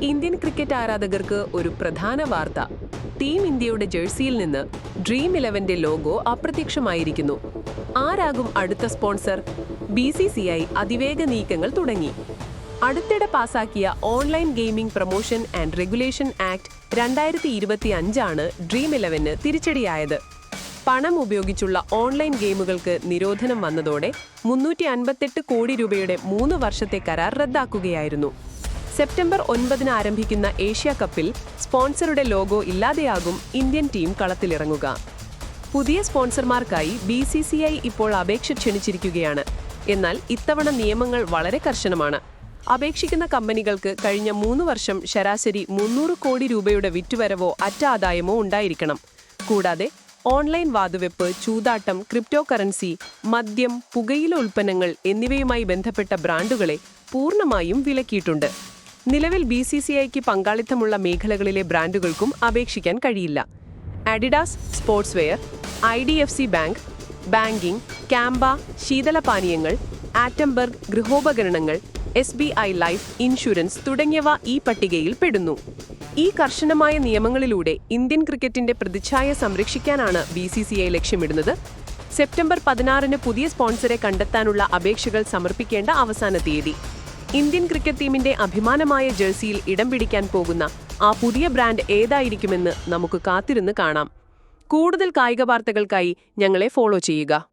Indian cricket ആരാധകർക്ക് ഒരു പ്രധാന വാർത്ത. ടീം ഇന്ത്യയുടെ ജേഴ്സിയിൽ നിന്ന് ഡ്രീം ഇലവന്റെ ലോഗോ അപ്രത്യക്ഷമായിരിക്കുന്നു. ആരാകും അടുത്ത sponsor? B C C I അതിവേഗ നീക്കങ്ങൾ തുടങ്ങി. അടുത്തിടെ പാസാക്കിയ online gaming promotion and regulation act രണ്ടായിരത്തി ഇരുപത്തി അഞ്ചാണ് ഡ്രീം ഇലവന് തിരിച്ചടിയായത്. പണം ഉപയോഗിച്ചുള്ള ഓൺലൈൻ ഗെയിമുകൾക്ക് നിരോധനം വന്നതോടെ മുന്നൂറ്റി അൻപത്തെട്ട് കോടി രൂപയുടെ മൂന്ന് വർഷത്തെ കരാർ റദ്ദാക്കുകയായിരുന്നു. സെപ്റ്റംബർ ഒൻപതിന് ആരംഭിക്കുന്ന ഏഷ്യ കപ്പിൽ സ്പോൺസറുടെ ലോഗോ ഇല്ലാതെയാകും ഇന്ത്യൻ ടീം കളത്തിലിറങ്ങുക. പുതിയ സ്പോൺസർമാർക്കായി ബി സി സി ഐ ഇപ്പോൾ അപേക്ഷ ക്ഷണിച്ചിരിക്കുകയാണ്. എന്നാൽ ഇത്തവണ നിയമങ്ങൾ വളരെ കർശനമാണ്. അപേക്ഷിക്കുന്ന കമ്പനികൾക്ക് കഴിഞ്ഞ മൂന്ന് വർഷം ശരാശരി മുന്നൂറ് കോടി രൂപയുടെ വിറ്റുവരവോ അറ്റാദായമോ ഉണ്ടായിരിക്കണം. കൂടാതെ ഓൺലൈൻ വാതുവെപ്പ് ചൂതാട്ടം ക്രിപ്റ്റോ കറൻസി മദ്യം പുകയില ഉൽപ്പന്നങ്ങൾ എന്നിവയുമായി ബന്ധപ്പെട്ട ബ്രാൻഡുകളെ പൂർണമായും വിലക്കിയിട്ടുണ്ട്. നിലവിൽ ബി സി സി ഐക്ക് പങ്കാളിത്തമുള്ള മേഖലകളിലെ ബ്രാൻഡുകൾക്കും അപേക്ഷിക്കാൻ കഴിയില്ല. Adidas sportswear I D F C bank banking Campa ശീതളപാനീയങ്ങൾ Atomberg ഗൃഹോപകരണങ്ങൾ S B I life insurance തുടങ്ങിയവ ഈ പട്ടികയിൽ പെടുന്നു. ഈ കർശനമായ നിയമങ്ങളിലൂടെ ഇന്ത്യൻ ക്രിക്കറ്റിന്റെ പ്രതിച്ഛായ സംരക്ഷിക്കാനാണ് ബി സി സി ഐ ലക്ഷ്യമിടുന്നത്. സെപ്റ്റംബർ പതിനാറിന് പുതിയ സ്പോൺസറെ കണ്ടെത്താനുള്ള അപേക്ഷകൾ സമർപ്പിക്കേണ്ട അവസാന തീയതി. ഇന്ത്യൻ ക്രിക്കറ്റ് ടീമിന്റെ അഭിമാനമായ ജേഴ്സിയിൽ ഇടം പിടിക്കാൻ പോകുന്ന ആ പുതിയ ബ്രാൻഡ് ഏതായിരിക്കുമെന്ന് നമുക്ക് കാത്തിരുന്ന് കാണാം. കൂടുതൽ കായിക വാർത്തകൾക്കായി ഞങ്ങളെ ഫോളോ ചെയ്യുക.